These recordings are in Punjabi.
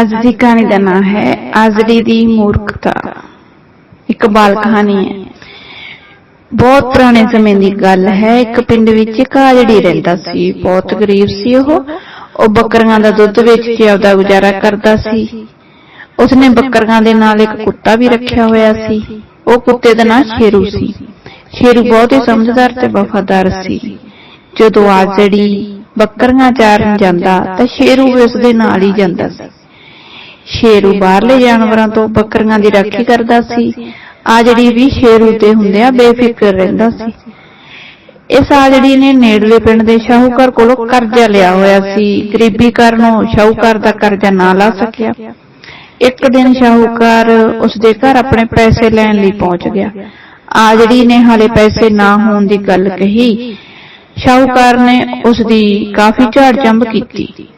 ਅੱਜ ਦੀ ਕਹਾਣੀ ਦਾ ਨਾਮ ਹੈ ਆਜ਼ਰੀ ਦੀ ਮੂਰਖਤਾ। ਇੱਕ ਬਾਲ ਕਹਾਣੀ ਹੈ। ਬਹੁਤ ਪੁਰਾਣੇ ਸਮੇਂ ਦੀ ਗੱਲ ਹੈ, ਇੱਕ ਪਿੰਡ ਵਿੱਚ ਇੱਕ ਰਹਿੰਦਾ ਸੀ, ਬਹੁਤ ਗਰੀਬ ਸੀ ਉਹ। ਉਹ ਬੱਕਰੀਆਂ ਦਾ ਦੁੱਧ ਵੇਚ ਕੇ ਆਪਦਾ ਗੁਜ਼ਾਰਾ ਕਰਦਾ ਸੀ। ਉਸਨੇ ਬੱਕਰੀਆਂ ਦੇ ਨਾਲ ਇੱਕ ਕੁੱਤਾ ਵੀ ਰੱਖਿਆ ਹੋਇਆ ਸੀ। ਉਹ ਕੁੱਤੇ ਦਾ ਨਾਂ ਸ਼ੇਰੂ ਸੀ। ਸ਼ੇਰੂ ਬਹੁਤ ਹੀ ਸਮਝਦਾਰ ਤੇ ਵਫਾਦਾਰ ਸੀ। ਜਦੋਂ ਆਜੜੀ ਬੱਕਰੀਆਂ ਚਾਰਨ ਜਾਂਦਾ ਤਾਂ ਸ਼ੇਰੂ ਵੀ ਉਸ ਦੇ ਨਾਲ ਹੀ ਜਾਂਦਾ ਸੀ। ਸ਼ੇਰੂ ਬਾਹਰਲੇ ਜਾਨਵਰਾਂ ਤੋਂ ਬੱਕਰੀਆਂ ਦੀ ਰਾਖੀ ਕਰਦਾ ਸੀ। ਆਜੜੀ ਵੀ ਸ਼ੇਰੂ ਤੇ ਹੁੰਦਿਆਂ ਬੇਫਿਕਰ ਰਹਿੰਦਾ ਸੀ। ਇਸ ਆਜੜੀ ਨੇ ਨੇੜਲੇ ਪਿੰਡ ਦੇ ਸ਼ਾਹੂਕਾਰ ਕੋਲੋਂ ਕਰਜ਼ਾ ਲਿਆ ਹੋਇਆ ਸੀ। ਗਰੀਬੀ ਕਾਰਨ ਸ਼ਾਹੂਕਾਰ ਦਾ ਕਰਜ਼ਾ ਨਾ ਲਾ ਸਕਿਆ। ਇੱਕ ਦਿਨ ਸ਼ਾਹੂਕਾਰ ਉਸ ਦੇ ਘਰ ਆਪਣੇ ਪੈਸੇ ਲੈਣ ਲਈ ਪਹੁੰਚ ਗਿਆ। ਆਜੜੀ ਨੇ ਹਾਲੇ ਪੈਸੇ ਨਾ ਹੋਣ ਦੀ ਗੱਲ ਕਹੀ ਸ਼ਾਹੂਕਾਰ ਨੇ ਉਸ ਦੀ ਕਾਫੀ ਝਾੜ ਚੰਬ ਕੀਤੀ।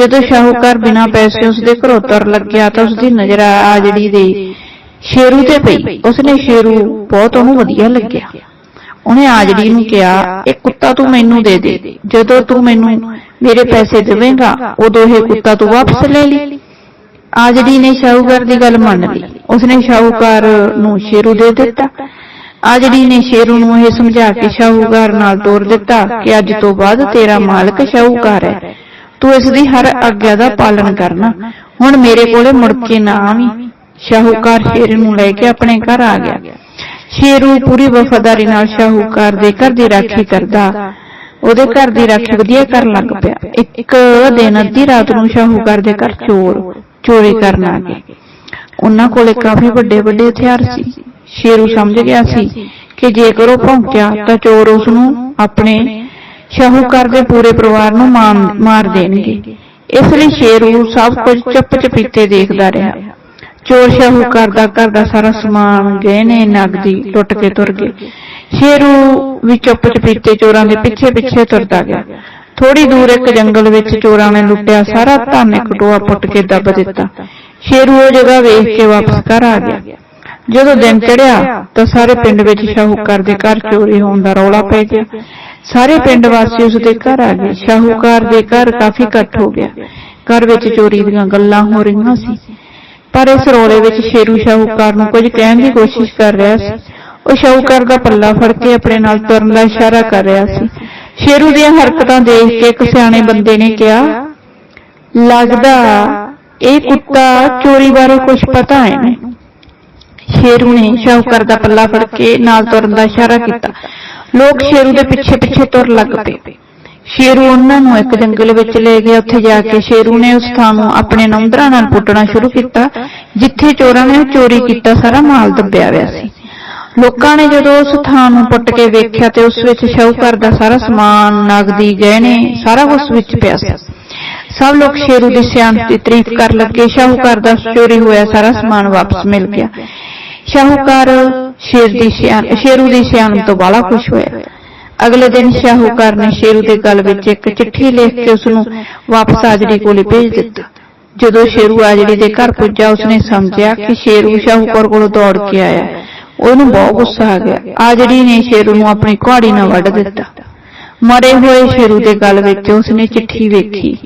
ਜਦੋਂ ਸ਼ਾਹੂਕਾਰ ਬਿਨਾਂ ਪੈਸੇ ਉਸ ਦੇ ਘਰੋਂ ਤੁਰ ਲੱਗਿਆ ਤਾਂ ਉਸ ਦੀ ਨਜ਼ਰ ਆਜੜੀ ਦੇ ਸ਼ੇਰੂ ਤੇ ਪਈ। ਉਸਨੇ ਸ਼ੇਰੂ ਬਹੁਤ ਉਹਨੂੰ ਵਧੀਆ ਲੱਗਿਆ। ਉਹਨੇ ਆਜੜੀ ਨੂੰ ਕਿਹਾ, ਇਹ ਕੁੱਤਾ ਤੂੰ ਮੈਨੂੰ ਦੇ ਦੇ। ਜਦੋਂ ਤੂੰ ਮੈਨੂੰ ਮੇਰੇ ਪੈਸੇ ਦੇਵੇਂਗਾ, ਉਦੋਂ ਇਹ ਕੁੱਤਾ ਤੂੰ ਵਾਪਸ ਲੈ ਲਈ। ਆਜੜੀ ਨੇ ਸ਼ਾਹੂਕਾਰ ਦੀ ਗੱਲ ਮੰਨ ਲਈ। ਉਸਨੇ ਸ਼ਾਹੂਕਾਰ ਨੂੰ ਸ਼ੇਰੂ ਦੇ ਦਿੱਤਾ। ਆਜੜੀ ਨੇ ਸ਼ੇਰੂ ਨੂੰ ਇਹ ਸਮਝਾ ਕੇ ਸ਼ਾਹੂਕਾਰ ਨਾਲ ਤੋਰ ਦਿੱਤਾ ਕਿ ਅੱਜ ਤੋਂ ਬਾਅਦ ਤੇਰਾ ਮਾਲਕ ਸ਼ਾਹੂਕਾਰ ਹੈ। ਤੂੰ ਇਸ ਦੀ ਹਰ ਆਗਿਆ ਦਾ ਪਾਲਣ ਕਰਨਾ। ਹੁਣ ਮੇਰੇ ਕੋਲੇ ਮੁੜ ਕੇ ਨਾ ਆਵੀਂ। ਸ਼ਾਹੂਕਾਰ ਸ਼ੇਰੂ ਨੂੰ ਲੈ ਕੇ ਆਪਣੇ ਘਰ ਆ ਗਿਆ। ਸ਼ੇਰੂ ਪੂਰੀ ਵਫਾਦਾਰੀ ਨਾਲ ਸ਼ਾਹੂਕਾਰ ਦੇ ਘਰ ਦੀ ਰਾਖੀ ਕਰਦਾ। ਉਹਦੇ ਘਰ ਦੀ ਰਾਖੀ ਵਧੀਆ ਕਰਨ ਲੱਗ ਪਿਆ। ਇੱਕ ਦਿਨ ਅੱਧੀ ਰਾਤ ਨੂੰ ਸ਼ਾਹੂਕਾਰ ਦੇ ਘਰ ਚੋਰ ਚੋਰੀ ਕਰਨ ਆ ਗਏ। ਉਹਨਾਂ ਕੋਲੇ ਕਾਫੀ ਵੱਡੇ ਵੱਡੇ ਹਥਿਆਰ ਸੀ। ਸ਼ੇਰੂ ਸਮਝ ਗਿਆ ਸੀ ਕਿ ਜੇਕਰ ਉਹ ਭੌਂਕਿਆ ਤਾਂ ਚੋਰ ਉਸ ਨੂੰ ਆਪਣੇ ਸ਼ਾਹੂਕਾਰ ਦੇ ਪੂਰੇ ਪਰਿਵਾਰ ਨੂੰ ਮਾਰ- ਮਾਰ ਦੇਣਗੇ। ਇਸ ਲਈ ਸ਼ੇਰੂ ਸਭ ਕੁਝ ਚੁੱਪ ਚਪੀਤੇ ਦੇਖਦਾ ਰਿਹਾ। ਚੋਰ ਸ਼ਾਹੂਕਾਰ ਦਾ ਘਰ ਦਾ ਸਾਰਾ ਸਮਾਨ ਗਹਿਣੇ ਨਗਦੀ ਲੁੱਟ ਕੇ ਤੁਰ ਗਏ। ਸ਼ੇਰੂ ਵੀ ਚੁੱਪ ਚਪੀਤੇ ਚੋਰਾਂ ਦੇ ਪਿੱਛੇ ਪਿੱਛੇ ਤੁਰਦਾ ਗਿਆ। ਥੋੜੀ ਦੂਰ ਇੱਕ ਜੰਗਲ ਵਿੱਚ ਚੋਰਾਂ ਨੇ ਲੁੱਟਿਆ ਸਾਰਾ ਧਨ ਇੱਕ ਟੋਆ ਪੁੱਟ ਕੇ ਦੱਬ ਦਿੱਤਾ। ਸ਼ੇਰੂ ਉਹ ਜਗ੍ਹਾ ਵੇਖ ਕੇ ਵਾਪਸ ਘਰ ਆ ਗਿਆ। ਜਦੋਂ ਦਿਨ ਚੜਿਆ ਤਾਂ ਸਾਰੇ ਪਿੰਡ ਵਿੱਚ ਸ਼ਾਹੂਕਾਰ ਦੇ ਘਰ ਚੋਰੀ ਹੋਣ ਦਾ ਰੌਲਾ ਪੈ ਗਿਆ। ਸਾਰੇ ਪਿੰਡ ਵਾਸੀ ਉਸ ਦੇ ਘਰ ਆ ਗਏ। ਸ਼ਾਹੂਕਾਰ ਦੇ ਘਰ ਕਾਫੀ ਇਕੱਠ ਹੋ ਗਿਆ। ਘਰ ਵਿੱਚ ਚੋਰੀ ਦੀਆਂ ਗੱਲਾਂ ਹੋ ਰਹੀਆਂ ਸੀ। ਪਰ ਇਸ ਰੌਲੇ ਵਿੱਚ ਸ਼ੇਰੂ ਸ਼ਾਹੂਕਾਰ ਨੂੰ ਕੁਝ ਕਹਿਣ ਦੀ ਕੋਸ਼ਿਸ਼ ਕਰ ਰਿਹਾ ਸੀ। ਉਹ ਸ਼ਾਹੂਕਾਰ ਦਾ ਪੱਲਾ ਫੜ ਕੇ ਆਪਣੇ ਨਾਲ ਤੁਰਨ ਦਾ ਇਸ਼ਾਰਾ ਕਰ ਰਿਹਾ ਸੀ। ਸ਼ੇਰੂ ਦੀਆਂ ਹਰਕਤਾਂ ਦੇਖ ਕੇ ਇੱਕ ਸਿਆਣੇ ਬੰਦੇ ਨੇ ਕਿਹਾ ਲੱਗਦਾ ਇਹ ਕੁੱਤਾ ਚੋਰੀ ਬਾਰੇ ਕੁਝ ਪਤਾ ਹੈ ਨਾ ਸ਼ੇਰੂ ਨੇ ਸ਼ਾਹੂਕਾਰ ਦਾ ਪੱਲਾ ਫੜ ਕੇ ਨਾਲ ਤੁਰਨ ਦਾ ਇਸ਼ਾਰਾ ਕੀਤਾ। ਲੋਕ ਸ਼ੇਰੂ ਦੇ ਪਿੱਛੇ ਪਿੱਛੇ ਤੁਰ ਲੱਗ ਪਏ। ਸ਼ੇਰੂ ਉਹਨਾਂ ਨੂੰ ਇੱਕ ਜੰਗਲ ਵਿੱਚ ਲੈ ਗਿਆ। ਉੱਥੇ ਜਾ ਕੇ ਸ਼ੇਰੂ ਨੇ ਉਸ ਥਾਂ ਨੂੰ ਆਪਣੇ ਨੌਂਦਰਾਂ ਨਾਲ ਪੁੱਟਣਾ ਸ਼ੁਰੂ ਕੀਤਾ, ਜਿੱਥੇ ਚੋਰਾਂ ਨੇ ਚੋਰੀ ਕੀਤਾ, ਸਾਰਾ ਮਾਲ ਦੱਬਿਆ ਹੋਇਆ ਸੀ। ਲੋਕਾਂ ਨੇ ਜਦੋਂ ਉਸ ਥਾਂ ਨੂੰ ਪੁੱਟ ਕੇ ਵੇਖਿਆ ਤੇ ਉਸ ਵਿੱਚ ਸ਼ਾਹੂਕਾਰ ਦਾ ਸਾਰਾ ਸਮਾਨ, ਨਗਦੀ, ਗਹਿਣੇ, ਸਾਰਾ ਕੁਝ ਵਿੱਚ ਪਿਆ ਸੀ। ਸਭ ਲੋਕ ਸ਼ੇਰੂ ਦੀ ਸਿਆਣਪ ਦੀ ਤਾਰੀਫ ਕਰ ਲੱਗੇ। ਸ਼ਾਹੂਕਾਰ ਦਾ ਚੋਰੀ ਹੋਇਆ, ਸਾਰਾ ਸਮਾਨ ਵਾਪਸ ਮਿਲ ਗਿਆ। ਸ਼ਾਹੂਕਾਰ ਸ਼ੇਰ ਦੀ ਸ਼ੇਰੂ ਦੀ ਸਿਆਣਪ ਤੋਂ ਬਾਲਾ ਖੁਸ਼ ਹੋਇਆ। ਅਗਲੇ ਦਿਨ ਸ਼ਾਹੂਕਾਰ ਨੇ ਸ਼ੇਰੂ ਦੇ ਗਲ ਵਿੱਚ ਇੱਕ ਚਿੱਠੀ ਲਿਖ ਕੇ ਉਸ ਨੂੰ ਵਾਪਸ ਆਜੜੀ ਕੋਲੇ ਭੇਜ ਦਿੱਤਾ। ਜਦੋਂ ਸ਼ੇਰੂ ਆਜੜੀ ਦੇ ਘਰ ਪੁੱਜਾ ਉਸਨੇ ਸਮਝਿਆ ਕਿ ਸ਼ੇਰੂ ਸ਼ਾਹੂਕਾਰ ਕੋਲੋਂ ਦੌੜ ਕੇ ਆਇਆ। ਉਹਨੂੰ ਬਹੁਤ ਗੁੱਸਾ ਆ ਗਿਆ। ਆਜੜੀ ਨੇ ਸ਼ੇਰੂ ਨੂੰ ਆਪਣੀ ਕੁਹਾੜੀ ਨਾਲ ਵੱਢ ਦਿੱਤਾ। ਮਰੇ ਹੋਏ ਸ਼ੇਰੂ ਦੇ ਗਲ ਵਿੱਚ ਉਸਨੇ ਚਿੱਠੀ ਵੇਖੀ।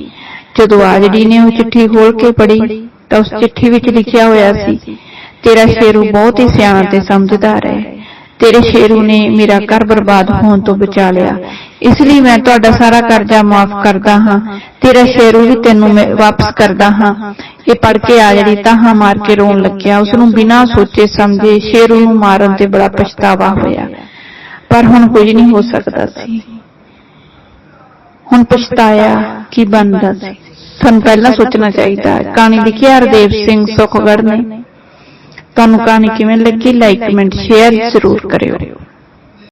ਜਦੋਂ ਆਜੜੀ ਨੇ ਉਹ ਚਿੱਠੀ ਖੋਲ ਕੇ ਪੜ੍ਹੀ ਤਾਂ ਉਸ ਚਿੱਠੀ ਵਿੱਚ ਲਿਖਿਆ ਹੋਇਆ ਸੀ ਤੇਰਾ ਸ਼ੇਰੂ ਬਹੁਤ ਹੀ ਸਿਆਣਾ ਤੇ ਸਮਝਦਾਰ ਹੈ। ਤੇਰੇ ਸ਼ੇਰੂ ਨੇ ਮੇਰਾ ਘਰ ਬਰਬਾਦ ਹੋਣ ਤੋਂ ਬਚਾ ਲਿਆ। ਇਸ ਲਈ ਮੈਂ ਤੁਹਾਡਾ ਸਾਰਾ ਕਰਜ਼ਾ ਮਾਫ ਕਰਦਾ ਹਾਂ। ਤੇਰਾ ਸ਼ੇਰੂ ਵੀ ਤੈਨੂੰ ਮੈਂ ਵਾਪਸ ਕਰਦਾ ਹਾਂ। ਇਹ ਪੜ ਕੇ ਆ ਜਿਹੜੀ ਤਾਹਾਂ ਮਾਰ ਕੇ ਰੋਣ ਲੱਗਿਆ ਉਸ ਨੂੰ ਬਿਨਾਂ ਸੋਚੇ ਸਮਝੇ ਸ਼ੇਰੂ ਨੂੰ ਮਾਰਨ ਤੇ ਬੜਾ ਪਛਤਾਵਾ ਹੋਇਆ। ਪਰ ਹੁਣ ਕੁਝ ਨਹੀਂ ਹੋ ਸਕਦਾ ਸੀ। ਹੁਣ ਪਛਤਾਇਆ ਕੀ ਬਣਦਾ ਸੀ। ਤੁਹਾਨੂੰ ਪਹਿਲਾਂ ਸੋਚਣਾ ਚਾਹੀਦਾ ਹੈ। ਕਹਾਣੀ ਲਿਖੀ ਹਰਦੇਵ ਸਿੰਘ ਸੁਖਗੜ੍ਹ ਨੇ ਤੁਹਾਨੂੰ ਕਹਾਣੀ ਕਿਵੇਂ ਲੱਗੀ? ਲਾਈਕ ਕਮੈਂਟ ਸ਼ੇਅਰ ਜ਼ਰੂਰ ਕਰਿਓ।